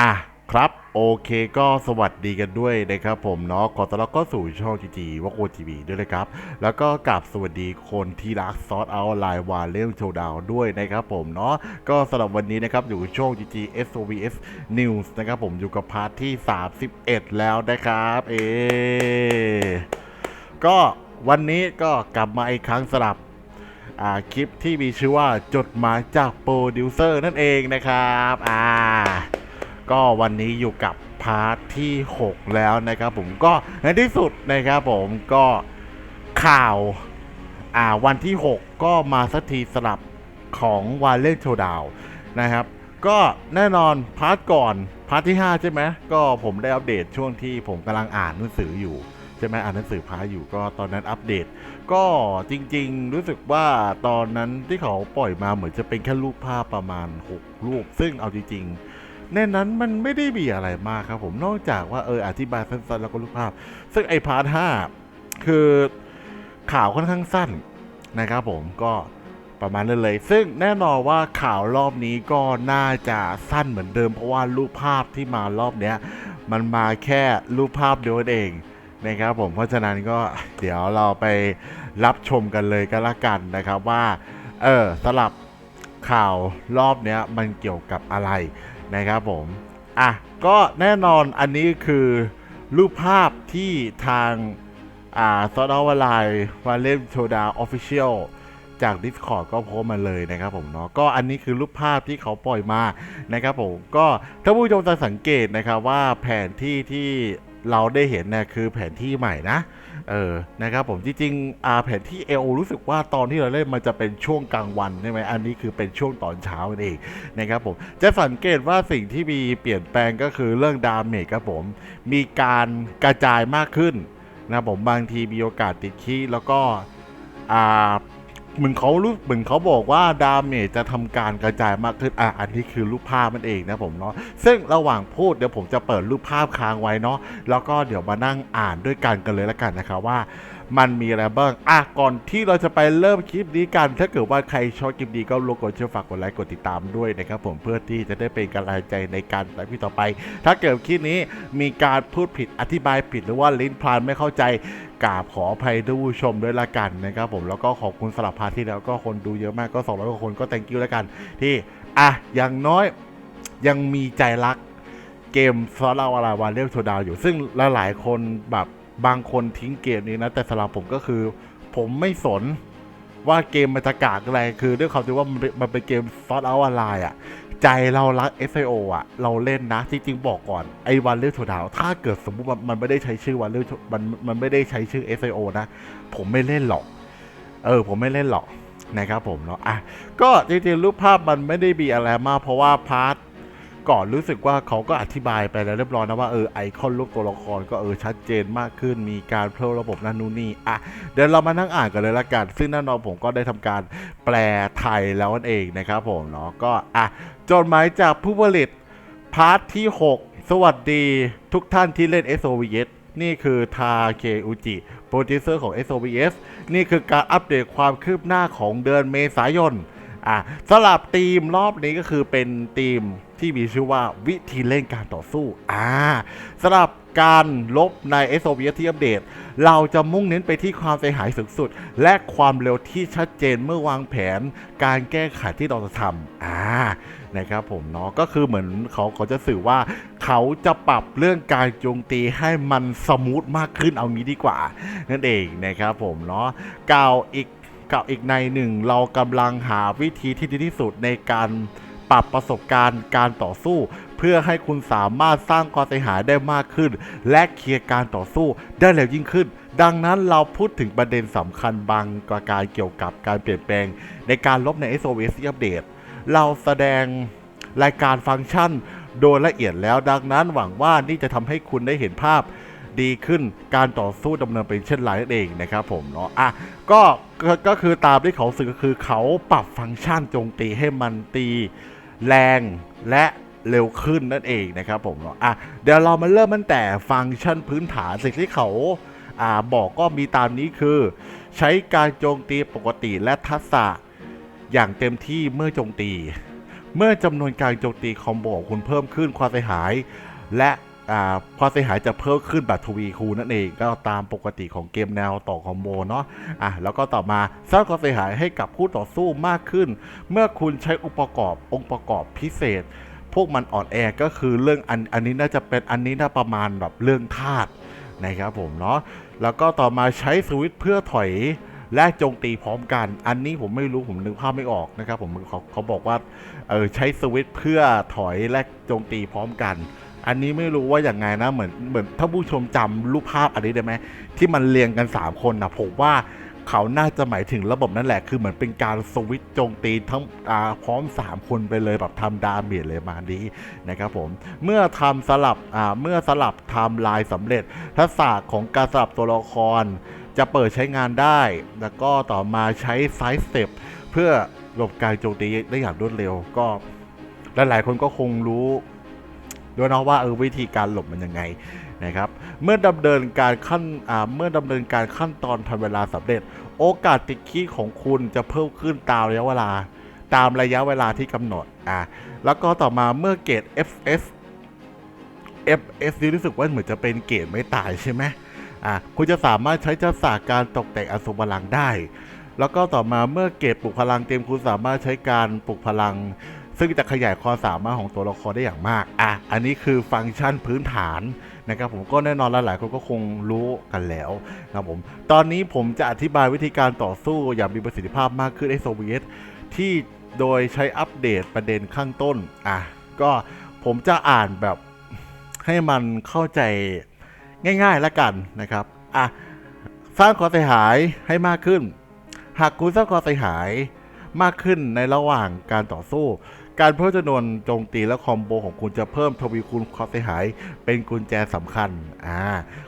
อะครับโอเคก็สวัสดีกันด้วยนะครับผมเนาะขอต้อนรับเข้าสู่ช่องจีจีวโกทีวีด้วยนะครับ แล้วก็กลับสวัสดีคนที่รักซอสเอาไลน์วาเล่โชว์ดาวด้วยนะครับผมเนาะก็สำหรับวันนี้นะครับอยู่ช่อง GG SOVS News นะครับผมอยู่กับพาร์ทที่ 31 แล้วนะครับเอก็วันนี้ก็กลับมาอีกครั้งสำหรับคลิปที่มีชื่อว่าจดหมายจากโปรดิวเซอร์นั่นเองนะครับอ่า ก็วันนี้อยู่กับพาร์ทที่ 6 แล้วนะครับผมก็ในที่สุดนะครับผมก็ข่าวอ่าวันที่ 6 ก็มาสักทีสลับของวาเลนโชดาวนะครับ ก็แน่นอนพาร์ทก่อนพาร์ทที่ 5 ใช่ไหมก็ผมได้อัปเดตช่วงที่ผมกำลังอ่านหนังสืออยู่ใช่ไหมอ่านหนังสือพาร์ทอยู่ก็ตอนนั้นอัปเดต ก็จริงๆ รู้สึกว่าตอนนั้นที่เขาปล่อยมาเหมือนจะเป็นแค่รูปภาพประมาณ 6 รูป ซึ่งเอาจริงๆ ในนั้นมันไม่ได้มีอะไรมากครับผมนอกจากว่าเอออธิบายสั้นๆแล้วก็รูปภาพ ซึ่งไอ้พาร์ท5คือข่าวค่อนข้างสั้นนะครับผมก็ประมาณนั้นเลย ซึ่งแน่นอนว่าข่าวรอบนี้ก็น่าจะสั้นเหมือนเดิม เพราะว่ารูปภาพที่มารอบเนี้ยมันมาแค่รูปภาพเดียวเองนะครับผมเพราะฉะนั้นก็เดี๋ยวเราไปรับชมกันเลยก็แล้วกันนะครับว่า เออสลับข่าวรอบเนี้ยมันเกี่ยวกับอะไร นะครับผมอะก็แน่นอนอันนี้คือรูปภาพที่ทางอ่าซอดอวไลน์วาเลนโชดาออฟฟิเชียลจาก Discord ก็โพสมาเลยนะครับผมเนาะก็อันนี้คือรูปภาพที่เขาปล่อยมานะครับผมก็ถ้าผู้ชมจะสังเกตนะครับว่าแผนที่ที่ เราได้เห็นเนี่ยคือแผนที่ใหม่นะ เออ นะครับผมจริงๆอาแผนที่ LO รู้สึกว่าตอนที่เราเล่นมันจะเป็นช่วงกลางวันใช่ไหมอันนี้คือเป็นช่วงตอนเช้านั่นเองนะครับผมจะสังเกตว่าสิ่งที่มีเปลี่ยนแปลงก็คือเรื่องดาเมจครับผม มีการกระจายมากขึ้นนะผมบางทีมีโอกาสติดขี้แล้วก็อ่า เหมือนเขารู้เหมือนเขาบอกว่าดาเมจจะทำการกระจายมากขึ้นอะอันนี้คือรูปภาพมันเองนะผมเนาะซึ่งระหว่างพูดเดี๋ยวผมจะเปิดรูปภาพค้างไว้เนาะแล้วก็เดี๋ยวมานั่งอ่านด้วยกันกันเลยละกันนะครับว่า มันมีอะไรบ้างอะก่อนที่เราจะไปเริ่มคลิปนี้กัน ถ้าเกิดว่าใครชอบคลิปนี้ก็รบกวนช่วยฝากกดไลค์กดติดตามด้วยนะครับผมเพื่อที่จะได้เป็นกำลังใจในการไลฟ์พี่ต่อไป ถ้าเกิดคลิปนี้มีการพูดผิดอธิบายผิดหรือว่าลิ้นพลานไม่เข้าใจ กราบขออภัยท่านผู้ชมด้วยละกันนะครับผมแล้วก็ขอบคุณสำหรับพาร์ทที่แล้วก็คนดูเยอะมากก็ 200กว่าคนก็ thank you แล้วกัน ที่อะอย่างน้อยยังมีใจรักเกมซอลาวาลาวาเรียลโทดาวอยู่ ซึ่งหลายๆคนแบบบางคนทิ้งเกมนี้นะ แต่สำหรับผมก็คือ ผมไม่สน ว่าเกมมันจะกากอะไรคือด้วยความที่ว่ามันเป็นเกมซอสเอาออนไลน์อะ ใจเรารัก SIO อะ เราเล่นนะ จริง ๆ บอกก่อนไอ้วันเรียลโชดาวถ้าเกิดสมมุติมันมันไม่ได้ใช้ชื่อวันเรียลมันมันไม่ได้ใช้ชื่อ SIO นะ ผมไม่เล่นหรอก เออ ผมไม่เล่นหรอกนะครับผมเนาะอะก็จริงๆรูปภาพมันไม่ได้มีอะไรมากเพราะว่าพาร์ท ก่อนรู้สึกว่าเขาก็อธิบายไปแล้วเรียบร้อยนะว่าเออไอคอนรูปตัวละครก็เออชัดเจนมากขึ้น มีการเพิ่มระบบนั่นนู่นนี่อะเดี๋ยวเรามานั่งอ่านกันเลยละกันซึ่งแน่นอนผมก็ได้ทำการแปลไทยแล้วนั่นเองนะครับผมเนาะก็อะจดหมายจากผู้ผลิตพาร์ทที่ 6 สวัสดีทุกท่านที่เล่น SOVS นี่คือทาเคอุจิโปรดิวเซอร์ของ SOVS นี่คือการอัปเดตความคืบหน้าของเดือนเมษายนอะสลับทีมรอบนี้ก็คือเป็นทีม ที่มีชื่อว่าวิธีเล่นการต่อสู้อ่าสลับการลบใน s o v ที่อัปเดต เราจะมุ่งเน้นไปที่ความเสียหายสูงสุด และความเร็วที่ชัดเจนเมื่อวางแผน การแก้ไขที่เราจะทำอ่านะครับผมเนาะก็คือเหมือนเขาเขาจะสื่อว่า เขาจะปรับเรื่องการโจมตีให้มันสมูทมากขึ้นเอางี้ดีกว่า นั่นเองนะครับผมเนาะกล่าวอีกกับอีกในหนึ่งเรากำลังหาวิธีที่ดีที่สุดในการ ปรับประสบการณ์การต่อสู้ เพื่อให้คุณสามารถสร้างความเสียหายได้มากขึ้น และเคลียร์การต่อสู้ได้เร็วยิ่งขึ้น ดังนั้นเราพูดถึงประเด็นสำคัญบางประการเกี่ยวกับการเปลี่ยนแปลง ในการลบใน SOS ที่อัปเดตเราแสดงรายการฟังก์ชันโดยละเอียดแล้วดังนั้นหวังว่านี่จะทำให้คุณได้เห็นภาพดีขึ้นการต่อสู้ดำเนินเป็นเช่นไรนั่นเองนะครับผมเนาะอะก็ก็ก็คือตามที่เขาสื่อก็คือเขาปรับฟังก์ชันโจมตีให้มันตี แรงและเร็วขึ้นนั่นเองนะครับผมเนาะอะเดี๋ยวเรามาเริ่มตั้งแต่ฟังก์ชันพื้นฐานสิ่งที่เขาอ่าบอกก็มีตามนี้คือ ใช้การโจมตีปกติและทักษะอย่างเต็มที่เมื่อโจมตี เมื่อจำนวนการโจมตีคอมโบของคุณเพิ่มขึ้นความเสียหาย และ ความเสียหายจะเพิ่มขึ้นแบบทวีคูณนั่นเองก็ตามปกติของเกมแนวต่อคอมโบเนาะอะแล้วก็ต่อมาสร้างความเสียหายให้กับคู่ต่อสู้มากขึ้น เมื่อคุณใช้อุปกรณ์องค์ประกอบพิเศษ พวกมันอ่อนแอก็คือเรื่องอันอันนี้น่าจะเป็นอันนี้น่าประมาณแบบเรื่องธาตุนะครับผมเนาะแล้วก็ต่อมาใช้สวิตช์เพื่อถอยและโจมตีพร้อมกัน อันนี้ผมไม่รู้ผมนึกภาพไม่ออกนะครับผมเขาเขาบอกว่าเออใช้สวิตช์เพื่อถอยและโจมตีพร้อมกัน อันนี้ไม่รู้ว่าอย่างไงนะเหมือนเหมือนถ้าผู้ชมจำรูปภาพอันนี้ได้ไหมที่มันเรียงกัน 3 คนนะผมว่าเขาน่าจะหมายถึงระบบนั่นแหละ คือเหมือนเป็นการสวิตช์โจมตีทั้งอ่าพร้อม 3 คนไปเลยแบบทำดาเมจเลยมาดีนะครับผม เมื่อทำสลับอ่าเมื่อสลับทม์ไลน์สำเร็จ ทักษะของการสลับตัวละคร จะเปิดใช้งานได้ แล้วก็ต่อมาใช้ไซส์เต็ปเพื่อหลบการโจมตีได้อย่างรวดเร็วก็หลายๆคนก็คงรู้ ด้วยเนาะว่าเออวิธีการหลบมันยังไงนะครับ เมื่อดำเนินการขั้นอ่าเมื่อดำเนินการขั้นตอนทันเวลาสำเร็จ โอกาสติดขี้ของคุณจะเพิ่มขึ้นตามระยะเวลา ตามระยะเวลาที่กำหนดอะแล้วก็ต่อมาเมื่อเกรด FS FS นี่รู้สึกว่าเหมือนจะเป็นเกรดไม่ตายใช่ไหมอะคุณจะสามารถใช้ทักษะการตกแต่งอสุพลังได้ แล้วก็ต่อมาเมื่อเกรดปลุกพลังเต็มคุณสามารถใช้การปลุกพลัง ซึ่งจะขยายความสามารถของตัวละครได้อย่างมาก อะ อันนี้คือฟังก์ชันพื้นฐานนะครับผมก็แน่นอนหลายๆคนก็คงรู้กันแล้วนะครับผม ตอนนี้ผมจะอธิบายวิธีการต่อสู้อย่างมีประสิทธิภาพมากขึ้นไอ้โซเวียตที่โดยใช้อัปเดตประเด็นข้างต้น อะ ก็ผมจะอ่านแบบให้มันเข้าใจง่ายๆแล้วกันนะครับ อะ สร้างความเสียหายให้มากขึ้น หากคุณสร้างความเสียหายมากขึ้นในระหว่างการต่อสู้ การเพิ่มจำนวนโจมตีและคอมโบของคุณจะเพิ่มทวีคูณความเสียหายเป็นกุญแจสำคัญ อ่า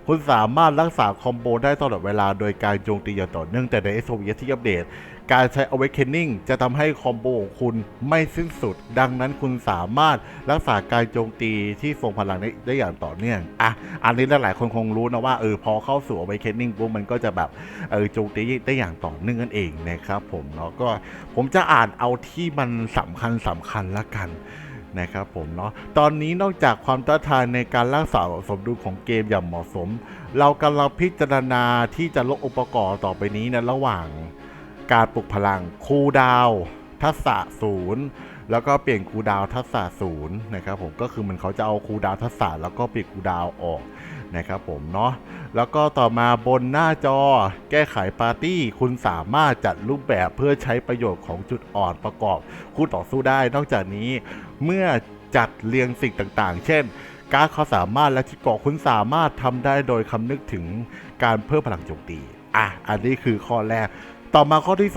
คุณสามารถรักษาคอมโบได้ตลอดเวลาโดยการโจมตีอย่างต่อเนื่องแต่ใน s o v ที่อัปเดต การใช้ Awakening จะทำให้คอมโบของคุณไม่สิ้นสุด ดังนั้นคุณสามารถรักษาการโจมตีที่ทรงพลังได้ได้อย่างต่อเนื่อง อะ อันนี้หลายๆคนคงรู้นะว่าเออพอเข้าสู่ Awakening ปุ๊บมันก็จะแบบเออโจมตีได้อย่างต่อเนื่องนั่นเองนะครับผมเนาะก็ผมจะอ่านเอาที่มันสำคัญสำคัญละกันนะครับผมเนาะ ตอนนี้นอกจากความท้าทายในการรักษาสมดุลของเกมอย่างเหมาะสม เรากำลังพิจารณาที่จะลดอุปกรณ์ต่อไปนี้ในะระหว่าง การปลุกพลังคูดาวทักษะศูนย์แล้วก็เปลี่ยนคูดาวทักษะศูนย์นะครับผมก็คือมันเขาจะเอาคูดาวทักษะแล้วก็เปลี่ยนคูดาวออกนะครับผมเนาะแล้วก็ต่อมาบนหน้าจอแก้ไขปาร์ตี้ คุณสามารถจัดรูปแบบเพื่อใช้ประโยชน์ของจุดอ่อนประกอบคู่ต่อสู้ได้ นอกจากนี้เมื่อจัดเรียงสิ่งต่างๆ เช่นการดควาสามารถและที่เกาะคุณสามารถทำได้โดยคำนึกถึงการเพิ่มพลังโจมตีอะอันนี้คือข้อแรก ต่อมาข้อที่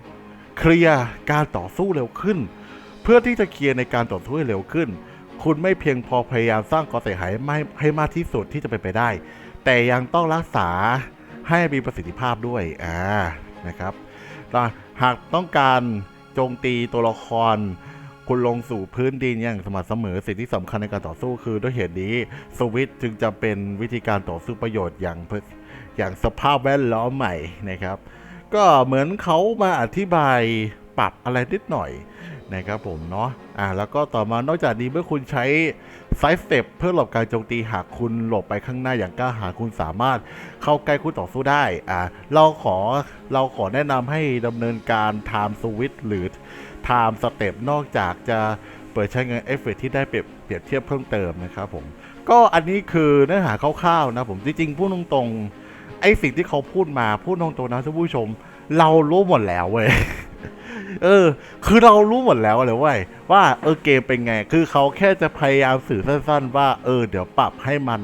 2 เคลียร์การต่อสู้เร็วขึ้น เพื่อที่จะเคลียร์ในการต่อสู้ให้เร็วขึ้น คุณไม่เพียงพอพยายามสร้างความเสียหายไม่ให้มากที่สุดที่จะเป็นไปได้ แต่ยังต้องรักษาให้มีประสิทธิภาพด้วยอ่านะครับหากต้องการโจมตีตัวละคร คุณลงสู่พื้นดินอย่างสม่ำเสมอสิ่งที่สำคัญในการต่อสู้คือด้วยเหตุนี้สวิตจึงจะเป็นวิธีการต่อสู้ประโยชน์อย่างอย่างสภาพแวดล้อมใหม่นะครับ ก็เหมือนเขามาอธิบายปรับอะไรนิดหน่อยนะครับผมเนาะอ่าแล้วก็ต่อมานอกจากนี้เมื่อคุณใช้ไซส์เต็ปเพื่อหลบการโจมตีหากคุณหลบไปข้างหน้าอย่างกล้าหาญคุณสามารถเข้าใกล้คู่ต่อสู้ได้อ่าเราขอเราขอแนะนำให้ดำเนินการ time switch หรือ time step นอกจากจะเปิดใช้งานเอฟเฟกที่ได้เปรียบเปรียบเทียบเพิ่มเติมนะครับผม ก็อันนี้คือเนื้อหาคร่าวๆนะผมจริงๆพูดตรงๆ ไอสิ่งที่เขาพูดมาพูดตรงๆนะท่านผู้ชม เรารู้หมดแล้วเว้ยเออ คือเรารู้หมดแล้วเลยเว้ยว่าเออเกมเป็นไง คือเขาแค่จะพยายามสื่อสั้น ๆ ว่าเออเดี๋ยวปรับให้มัน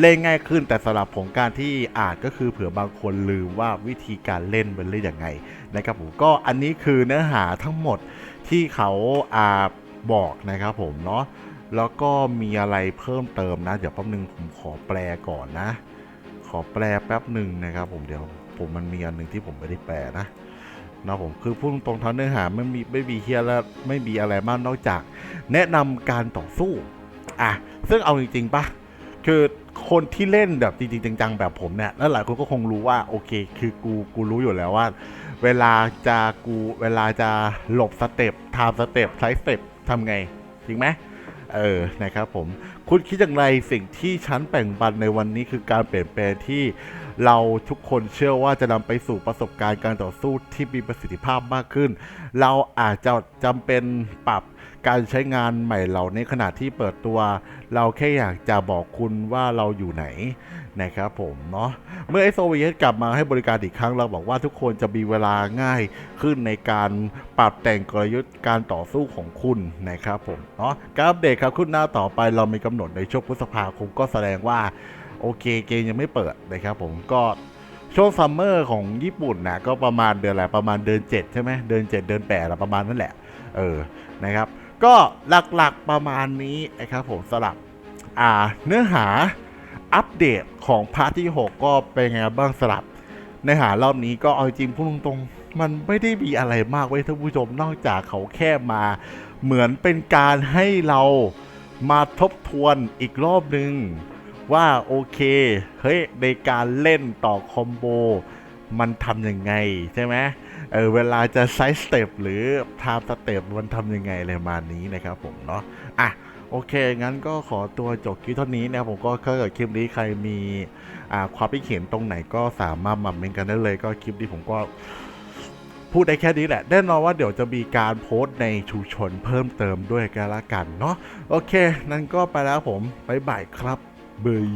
เล่นง่ายขึ้นแต่สำหรับผมการที่อ่านก็คือเผื่อบางคนลืมว่าวิธีการเล่นมันเล่นยังไงนะครับผมก็อันนี้คือเนื้อหาทั้งหมดที่เขาอาบอกนะครับผมเนาะแล้วก็มีอะไรเพิ่มเติมนะ เดี๋ยวแป๊บนึงผมขอแปลก่อนนะ ขอแปลแป๊บหนึ่งนะครับผมเดี๋ยวผมมันมีอันหนึ่งที่ผมไม่ได้แปลนะนะผมคือพูดตรงๆทั้งเนื้อหาไม่มีไม่มีเฮียแล้วไม่มีอะไรมากนอกจาก แนะนำการต่อสู้อะซึ่งเอาจริงๆปะคือคนที่เล่นแบบจริงๆจังๆแบบผมเนี่ยแล้วหลายคนก็คงรู้ว่าโอเค คือกูกูรู้อยู่แล้วว่า เวลาจะกูเวลาจะหลบสเต็ปทำสเต็ปใช้สเต็ปทำไงจริงไหม เออนะครับผมคุณคิดอย่างไรสิ่งที่ฉันแบ่งปันในวันนี้คือการเปลี่ยนแปลงที่เราทุกคนเชื่อว่าจะนำไปสู่ประสบการณ์การต่อสู้ที่มีประสิทธิภาพมากขึ้น เราอาจจะจำเป็นปรับการใช้งานใหม่เหล่านี้ขณะที่เปิดตัว เราแค่อยากจะบอกคุณว่าเราอยู่ไหน นะครับผมเนาะเมื่อ SOVS กลับมาให้บริการอีกครั้งเราบอกว่าทุกคนจะมีเวลาง่ายขึ้นในการปรับแต่งกลยุทธ์การต่อสู้ของคุณนะครับผมเนาะการอัปเดตครับขึ้นหน้าต่อไปเรามีกำหนดในช่วงพฤษภาคมก็แสดงว่าโอเคเกมยังไม่เปิดนะครับผมก็ช่วงซัมเมอร์ของญี่ปุ่นนะก็ประมาณเดือนอะไรประมาณเดือน 7 ใช่ไหมเดือน 7 เดือน8อะไรประมาณนั่นแหละ เออนะครับ ก็หลักๆประมาณนี้นะครับผมสลับอ่าเนื้อหา อัปเดตของพาร์ทที่ 6 ก็เป็นไงบ้างสลับเนื้อหารอบนี้ก็เอาจริงพูดตรงๆ มันไม่ได้มีอะไรมากไว้ยท่านผู้ชมนอกจากเขาแค่มา เหมือนเป็นการให้เรามาทบทวนอีกรอบหนึ่งว่าโอเค เฮ้ย ในการเล่นต่อคอมโบ มันทำยังไงใช่ไหม เออเวลาจะไซส์สเต็ปหรือไทม์สเต็ปมันทำยังไงอะไรประมาณนี้นะครับผมเนาะอะโอเค งั้นก็ขอตัวจบคลิปเท่านี้นะผมก็ถ้าเกิดคลิปนี้ใครมีอ่าความคิดเห็นตรงไหนก็สามารถมาเมนกันได้เลย ก็คลิปนี้ผมก็พูดได้แค่นี้แหละ แน่นอนว่าเดี๋ยวจะมีการโพสต์ในชุมชนเพิ่มเติมด้วยกันละกันเนาะ โอเค นั่นก็ไปแล้วผม บ๊ายบายครับเบย